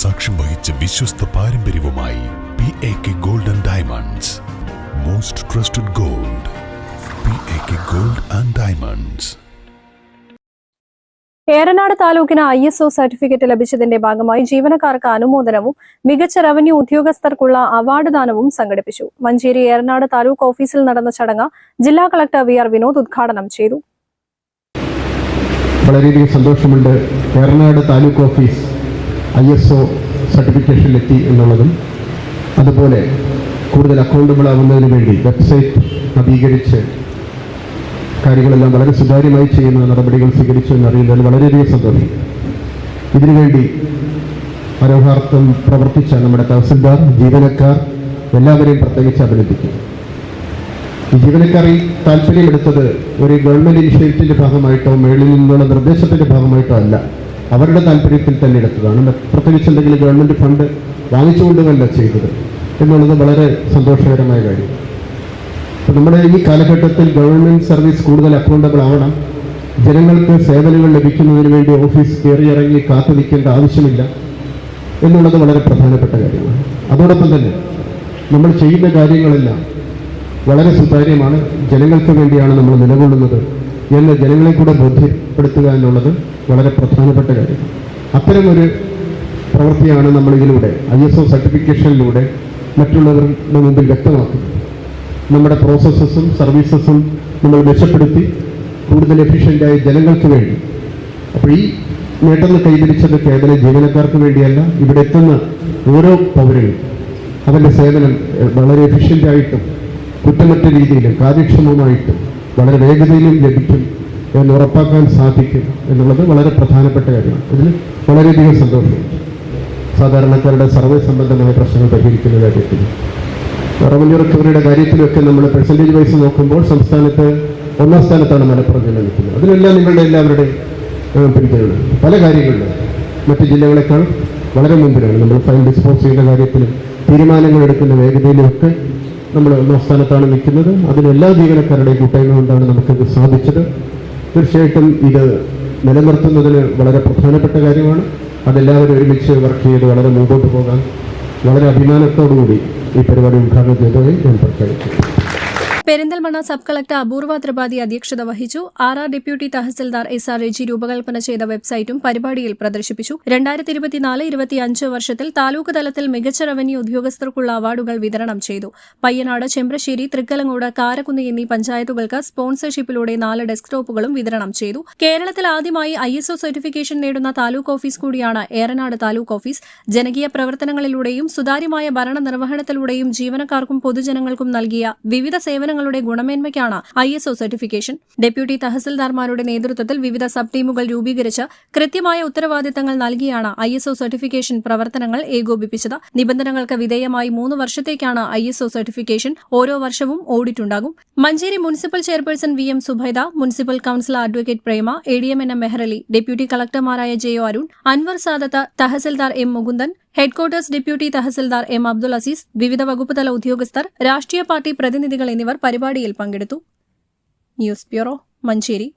സാക്ഷ്യം വഹിച്ച വിശ്വസ്ത പാരമ്പര്യവുമായി P A K gold and diamonds most trusted gold P A K gold and diamonds Eranad താലൂക്കിന് I S O certificate ലഭിച്ചതിന്റെ ഭാഗമായി ജീവനക്കാർക്ക് അനുമോദനവും മികച്ച റവന്യൂ ഉദ്യോഗസ്ഥർക്കുള്ള അവാർഡ് ദാനവും സംഘടിപ്പിച്ചു. മഞ്ചേരി ഏറനാട് താലൂക്ക് ഓഫീസിൽ നടന്ന ചടങ്ങ് ജില്ലാ കളക്ടർ വി ആർ വിനോദ് ഉദ്ഘാടനം ചെയ്തു. വളരെയധികം സന്തോഷമുണ്ട്. Eranad taluk office I S O സർട്ടിഫിക്കേഷനിലെത്തി എന്നുള്ളതും അതുപോലെ കൂടുതൽ അക്കൗണ്ടബിൾ വേണ്ടി വെബ്സൈറ്റ് നവീകരിച്ച് കാര്യങ്ങളെല്ലാം വളരെ സുതാര്യമായി ചെയ്യുന്ന നടപടികൾ സ്വീകരിച്ചു എന്നറിയുന്നതിൽ വളരെയധികം സന്തോഷം. ഇതിനുവേണ്ടി മനോഹാർത്ഥം പ്രവർത്തിച്ച നമ്മുടെ തഹസിൽദാർ ജീവനക്കാർ എല്ലാവരെയും പ്രത്യേകിച്ച് അഭിനന്ദിക്കും ഈ ജീവനക്കാർ ഈ താല്പര്യമെടുത്തത് ഒരു ഗവൺമെന്റ് ഇനിഷ്യേറ്റീവിന്റെ ഭാഗമായിട്ടോ മേളിൽ നിന്നുള്ള നിർദ്ദേശത്തിന്റെ ഭാഗമായിട്ടോ അല്ല. അവരുടെ താല്പര്യത്തിൽ തന്നെ എടുത്തതാണ്. പ്രത്യേകിച്ച് എന്തെങ്കിലും ഗവൺമെന്റ് ഫണ്ട് വാങ്ങിച്ചുകൊണ്ടുമല്ല ചെയ്തത് എന്നുള്ളത് വളരെ സന്തോഷകരമായ കാര്യം. അപ്പോൾ നമ്മുടെ ഈ കാലഘട്ടത്തിൽ ഗവൺമെന്റ് സർവീസ് കൂടുതൽ അക്കൗണ്ടബിൾ ആവണം. ജനങ്ങൾക്ക് സേവനങ്ങൾ ലഭിക്കുന്നതിന് വേണ്ടി ഓഫീസ് കയറി ഇറങ്ങി കാത്തു നിൽക്കേണ്ട ആവശ്യമില്ല എന്നുള്ളത് വളരെ പ്രധാനപ്പെട്ട കാര്യമാണ്. അതോടൊപ്പം തന്നെ നമ്മൾ ചെയ്യുന്ന കാര്യങ്ങളെല്ലാം വളരെ സുതാര്യമാണ്. ജനങ്ങൾക്ക് വേണ്ടിയാണ് നമ്മൾ നിലകൊള്ളുന്നത്. എന്ന് ജനങ്ങളെ കൂടെ ബോധ്യപ്പെടുത്തുക എന്നുള്ളത് വളരെ പ്രധാനപ്പെട്ട കാര്യം. അത്തരമൊരു പ്രവൃത്തിയാണ് നമ്മളിതിലൂടെ ഐ എസ് ഒ സർട്ടിഫിക്കേഷനിലൂടെ മറ്റുള്ളവരുടെ മുമ്പിൽ വ്യക്തമാക്കുന്നത്. നമ്മുടെ പ്രോസസ്സസും സർവീസസും നമ്മൾ മെച്ചപ്പെടുത്തി കൂടുതൽ എഫിഷ്യന്റായ ജനങ്ങൾക്ക് വേണ്ടി. അപ്പോൾ ഈ നേട്ടങ്ങൾ കൈവരിച്ചത് കേവലം ജീവനക്കാർക്ക് വേണ്ടിയല്ല ഇവിടെ എത്തുന്ന ഓരോ പൗരനും അവന്റെ സേവനം വളരെ എഫിഷ്യന്റായിട്ടും കുറ്റമറ്റ രീതിയിലും കാര്യക്ഷമമായിട്ടും വളരെ വേഗതയിലും ലഭിക്കും എന്ന് ഉറപ്പാക്കാൻ സാധിക്കും എന്നുള്ളത് വളരെ പ്രധാനപ്പെട്ട കാര്യമാണ്. ഇതിൽ വളരെയധികം സന്തോഷമുണ്ട്. സാധാരണക്കാരുടെ സർവേ സംബന്ധമായ പ്രശ്നങ്ങൾ പരിഹരിക്കുന്ന കാര്യത്തിൽ. റവന്യൂ റിക്കവറിയുടെ കാര്യത്തിലൊക്കെ നമ്മൾ പെർസെന്റേജ് വൈസ് നോക്കുമ്പോൾ സംസ്ഥാനത്ത് ഒന്നാം സ്ഥാനത്താണ് മലപ്പുറം ജില്ല നിൽക്കുന്നത്. അതിലെല്ലാം നിങ്ങളുടെ എല്ലാവരുടെയും പിന്തുണ പല കാര്യങ്ങളിലും മറ്റ് ജില്ലകളെക്കാൾ വളരെ മുമ്പിലാണ് നമ്മൾ ഫൈൻ ഡിസ്പോസ് ചെയ്യുന്ന കാര്യത്തിലും തീരുമാനങ്ങൾ എടുക്കുന്ന വേഗതയിലുമൊക്കെ നമ്മൾ ഒന്നാം സ്ഥാനത്താണ് നിൽക്കുന്നത്. അതിലെല്ലാ ജീവനക്കാരുടെയും കൂട്ടായ്മ കൊണ്ടാണ് നമുക്കിത് സാധിച്ചത്. തീർച്ചയായിട്ടും ഇത് നിലനിർത്തുന്നതിന് വളരെ പ്രധാനപ്പെട്ട കാര്യമാണ്. അതെല്ലാവരും ഒരുമിച്ച് വർക്ക് ചെയ്ത് വളരെ മുമ്പോട്ട് പോകാൻ വളരെ അഭിമാനത്തോടുകൂടി ഈ പരിപാടി ഉദ്ഘാടനം ചെയ്തതായി ഞാൻ പ്രഖ്യാപിച്ചു പെരിന്തൽമണ്ണ സബ് കളക്ടർ അപൂർവ ത്രിപാഠി അധ്യക്ഷത വഹിച്ചു. R deputy tahsildar S R Raji രൂപകൽപ്പന ചെയ്ത വെബ്സൈറ്റും പരിപാടിയിൽ പ്രദർശിപ്പിച്ചു. രണ്ടായിരത്തി ഇരുപത്തിനാല് ഇരുപത്തിയഞ്ച് വർഷത്തിൽ താലൂക്ക് തലത്തിൽ മികച്ച റവന്യൂ ഉദ്യോഗസ്ഥർക്കുള്ള അവാർഡുകൾ വിതരണം ചെയ്തു. പയ്യനാട് ചെമ്പ്രശ്ശേരി തൃക്കലങ്ങോട് കാരക്കുന്ന് എന്നീ പഞ്ചായത്തുകൾക്ക് സ്പോൺസർഷിപ്പിലൂടെ നാല് ഡെസ്ക്ടോപ്പുകളും വിതരണം ചെയ്തു. കേരളത്തിൽ ആദ്യമായി ഐ എസ് ഒ സർട്ടിഫിക്കേഷൻ നേടുന്ന താലൂക്ക് ഓഫീസ് കൂടിയാണ് ഏറനാട് താലൂക്ക് ഓഫീസ്. ജനകീയ പ്രവർത്തനങ്ങളിലൂടെയും സുതാര്യമായ ഭരണ നിർവഹണത്തിലൂടെയും ജീവനക്കാർക്കും പൊതുജനങ്ങൾക്കും നൽകിയ വിവിധ സേവനങ്ങളുടെ ഗുണമേന്മയ്ക്കാണ് ഐ എസ് സർട്ടിഫിക്കേഷൻ. ഡെപ്യൂട്ടി തഹസിൽദാർമാരുടെ നേതൃത്വത്തിൽ വിവിധ സബ് ടീമുകൾ രൂപീകരിച്ച് കൃത്യമായ ഉത്തരവാദിത്തങ്ങൾ നൽകിയാണ് ഐ എസ് സർട്ടിഫിക്കേഷൻ പ്രവർത്തനങ്ങൾ ഏകോപിപ്പിച്ചത്. നിബന്ധനകൾക്ക് വിധേയമായി മൂന്ന് വർഷത്തേക്കാണ് ഐ എസ് സർട്ടിഫിക്കേഷൻ ഓരോ വർഷവും ഓഡിറ്റ് ഉണ്ടാകും Manjeri municipal chairperson V M Zubaida municipal councillor advocate Prema A D M N M Mehrali deputy കളക്ടർമാരായ J O Arun Anwar Sadath tahsildar M Mukundan headquarters deputy tahsildar M Abdul Azeez വിവിധ വകുപ്പ് തല ഉദ്യോഗസ്ഥർ രാഷ്ട്രീയ party പ്രതിനിധികൾ എന്നിവർ പരിപാടിയിൽ പങ്കെടുത്തു. News bureau Manjeri.